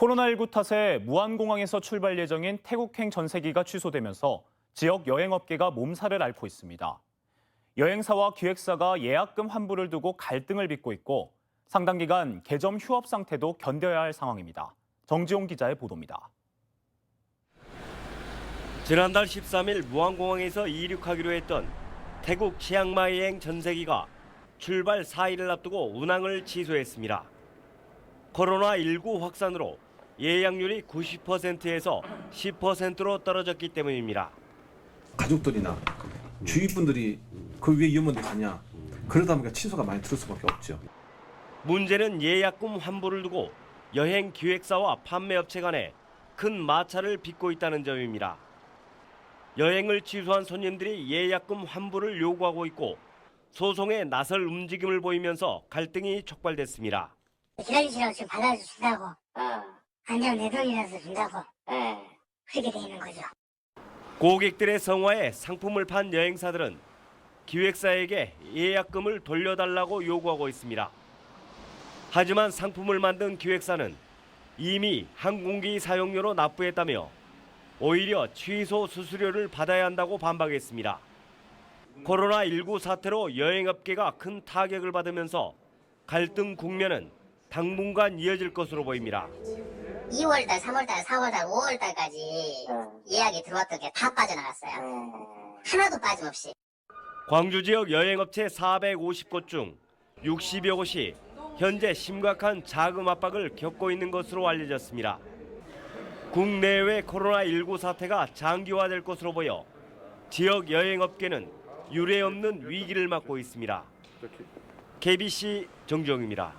코로나19 탓에 무안공항에서 출발 예정인 태국행 전세기가 취소되면서 지역 여행업계가 몸살을 앓고 있습니다. 여행사와 기획사가 예약금 환불을 두고 갈등을 빚고 있고 상당 기간 개점 휴업 상태도 견뎌야 할 상황입니다. 정지용 기자의 보도입니다. 지난달 13일 무안공항에서 이륙하기로 했던 태국 치앙마이행 전세기가 출발 4일을 앞두고 운항을 취소했습니다. 코로나19 확산으로 예약률이 90%에서 10%로 떨어졌기 때문입니다. 가족들이나 주위 분들이 그 위에 위험한데 가냐 그러다 보니까 취소가 많이 들을 수밖에 없죠. 문제는 예약금 환불을 두고 여행 기획사와 판매업체 간에 큰 마찰을 빚고 있다는 점입니다. 여행을 취소한 손님들이 예약금 환불을 요구하고 있고 소송에 나설 움직임을 보이면서 갈등이 촉발됐습니다. 기다리시라고 지금 받아주신다고 안전 내 돈이라서 준다고 그렇게 돼 있는 거죠. 고객들의 성화에 상품을 판 여행사들은 기획사에게 예약금을 돌려달라고 요구하고 있습니다. 하지만 상품을 만든 기획사는 이미 항공기 사용료로 납부했다며 오히려 취소 수수료를 받아야 한다고 반박했습니다. 코로나19 사태로 여행업계가 큰 타격을 받으면서 갈등 국면은 당분간 이어질 것으로 보입니다. 2월달, 3월달, 4월달, 5월달까지 예약이 들어왔던 게 다 빠져나갔어요. 하나도 빠짐없이. 광주 지역 여행업체 450곳 중 60여 곳이 현재 심각한 자금 압박을 겪고 있는 것으로 알려졌습니다. 국내외 코로나19 사태가 장기화될 것으로 보여 지역 여행업계는 유례 없는 위기를 맞고 있습니다. KBC 정정입니다.